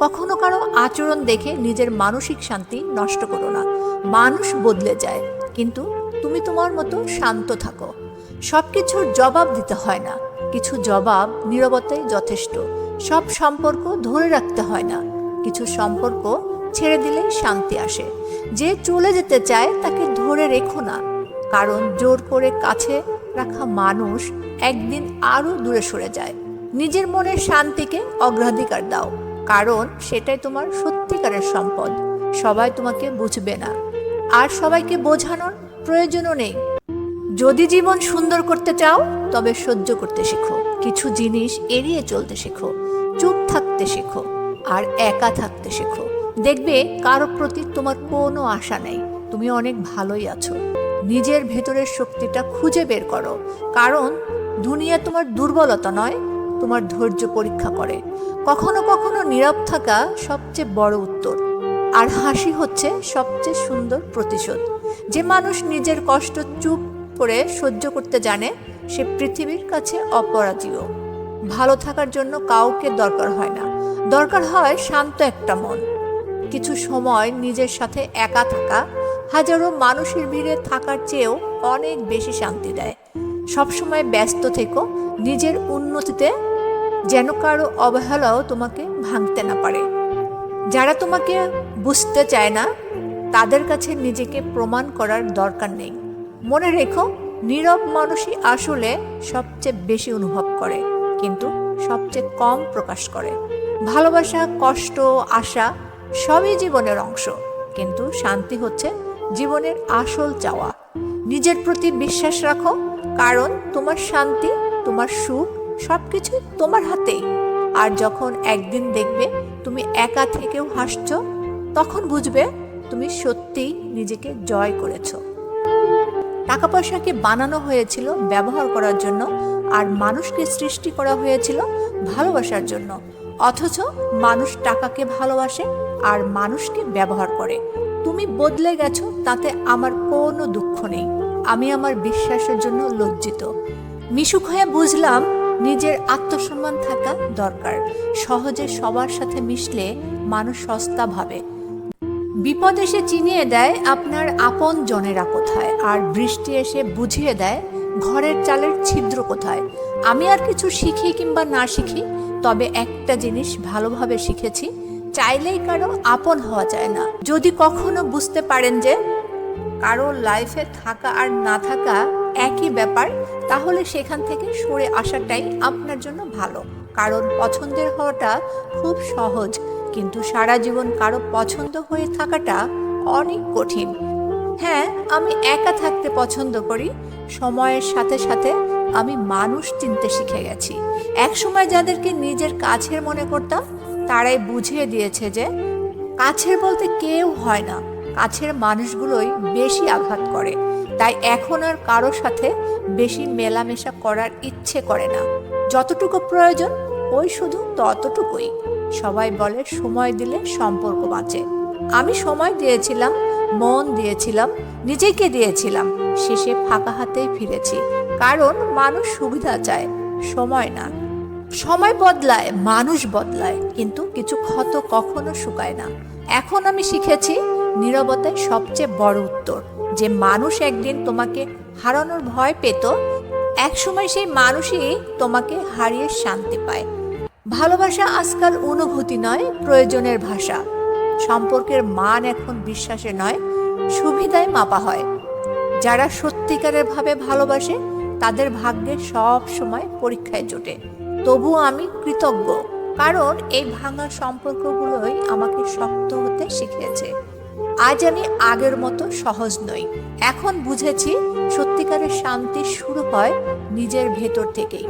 কখনো কারও আচরণ দেখে নিজের মানসিক শান্তি নষ্ট করো না। মানুষ বদলে যায়, কিন্তু তুমি তোমার মতো শান্ত থাকো। সব কিছুর জবাব দিতে হয় না। কিছু জবাব নীরবতাই যথেষ্ট। সব সম্পর্ক ধরে রাখতে হয় না। কিছু সম্পর্ক ছেড়ে দিলেই শান্তি আসে। যে চলে যেতে চায় তাকে ধরে রেখো না। কারণ জোর করে কাছে রাখা মানুষ একদিন আরও দূরে সরে যায়। নিজের মনের শান্তিকে অগ্রাধিকার দাও। কারণ সেটাই তোমার সত্যিকারের সম্পদ। সবাই তোমাকে বুঝবে না। আর সবাইকে বোঝানোর প্রয়োজনও নেই। যদি জীবন সুন্দর করতে চাও, তবে সহ্য করতে শেখো। কিছু জিনিস এড়িয়ে চলতে শেখো। চুপ থাকতে শেখো। আর একা থাকতে শেখো। দেখবে কারও প্রতি তোমার কোনো আশা নেই। তুমি অনেক ভালোই আছো। নিজের ভেতরের শক্তিটা খুঁজে বের করো। কারণ দুনিয়া তোমার দুর্বলতা নয় তোমার ধৈর্য পরীক্ষা করে। কখনো কখনো নীরব থাকা সবচেয়ে বড় উত্তর। আর হাসি হচ্ছে সবচেয়ে সুন্দর প্রতিশোধ। যে মানুষ নিজের কষ্ট চুপ করে সহ্য করতে জানে, সে পৃথিবীর কাছে অপরাজীয়। ভালো থাকার জন্য কাউকে দরকার হয় না। দরকার হয় শান্ত একটা মন। কিছু সময় নিজের সাথে একা থাকা, হাজারো মানুষের ভিড়ে থাকার চেয়েও অনেক বেশি শান্তি দেয়। সবসময় ব্যস্ত থেকো নিজের উন্নতিতে যেন কারও অবহেলাও তোমাকে ভাঙতে না পারে। যারা তোমাকে বুঝতে চায় না, তাদের কাছে নিজেকে প্রমাণ করার দরকার নেই। মনে রেখো, নীরব মানুষই আসলে সবচেয়ে বেশি অনুভব করে, কিন্তু সবচেয়ে কম প্রকাশ করে। ভালোবাসা, কষ্ট, আশা সবই জীবনের অংশ, কিন্তু শান্তি হচ্ছে জীবনের আসল চাওয়া। নিজের প্রতি বিশ্বাস রাখো, কারণ তোমার শান্তি তোমার সুখ সব কিছুই তোমার হাতেই। আর যখন একদিন দেখবে তুমি একা থেকেও হাসছ, তখন বুঝবে তুমি সত্যিই নিজেকে জয় করেছ। টাকা পয়সাকে বানানো হয়েছিল ব্যবহার করার জন্য, আর মানুষকে সৃষ্টি করা হয়েছিল ভালোবাসার জন্য। অথচ মানুষ টাকাকে ভালোবাসে, আর মানুষকে ব্যবহার করে। তুমি বদলে গেছো, তাতে আমার কোনো দুঃখ নেই। আমি আমার বিশ্বাসের জন্য লজ্জিত। মিশুক হয়ে বুঝলাম নিজের আত্মসম্মান থাকা দরকার। সহজে সবার সাথে মিশলে মানুষ সস্তা ভাবে। বিপদ এসে চিনিয়ে দেয় আপনার আপন জনেরা কোথায়, আর বৃষ্টি এসে বুঝিয়ে দেয় ঘরের চালের ছিদ্র কোথায়। আমি আর কিছু শিখি কিংবা না শিখি, তবে একটা জিনিস ভালোভাবে শিখেছি, চাইলেই কারও আপন হওয়া যায় না। যদি কখনো বুঝতে পারেন যে কারও লাইফে থাকা আর না থাকা একই ব্যাপার, তাহলে সেখান থেকে সরে আসাটাই আপনার জন্য ভালো। কারণ পছন্দের হওয়াটা খুব সহজ, কিন্তু সারা জীবন কারও পছন্দ হয়ে থাকাটা অনেক কঠিন। হ্যাঁ আমি একা থাকতে পছন্দ করি, সময়ের সাথে সাথে আমি মানুষ চিনতে শিখে গেছি। এক সময় যাদেরকে নিজের কাছের মনে করতাম, তারাই বুঝিয়ে দিয়েছে যে, কাছের বলতে কেউ হয় না। কাছের মানুষগুলোই বেশি আঘাত করে। তাই এখন আর কারও সাথে বেশি মেলামেশা করার ইচ্ছে করে না। যতটুকু প্রয়োজন, ওই শুধু ততটুকুই। সবাই বলে, সময় দিলে সম্পর্ক বাঁচে। আমি সময় দিয়েছিলাম, মন দিয়েছিলাম, নিজেকে দিয়েছিলাম। শেষে ফাঁকা হাতেই ফিরেছি। কারণ মানুষ সুবিধা চায়, সময় না। সময় বদলায়, মানুষ বদলায়, কিন্তু কিছু ক্ষত কখনো শুকায় না। এখন আমি শিখেছি নীরবতাই সবচেয়ে বড় উত্তর। যে মানুষ একদিন তোমাকে হারানোর ভয় পেত, একসময় সেই মানুষই তোমাকে হারিয়ে শান্তি পায়। ভালোবাসা আজকাল অনুভূতি নয়, প্রয়োজনের ভাষা। সম্পর্কের মান এখন বিশ্বাসে নয়, সুবিধায় মাপা হয়। যারা সত্যিকারের ভাবে ভালোবাসে, তাদের ভাগ্যে সব সময় পরীক্ষায় জোটে। তবু আমি কৃতজ্ঞ, কারণ এই ভাঙা সম্পর্কগুলোই আমাকে শক্ত হতে শিখিয়েছে। আজ আমি আগের মতো সহজ নই। এখন বুঝেছি সত্যিকারের শান্তি শুরু হয় নিজের ভেতর থেকেই।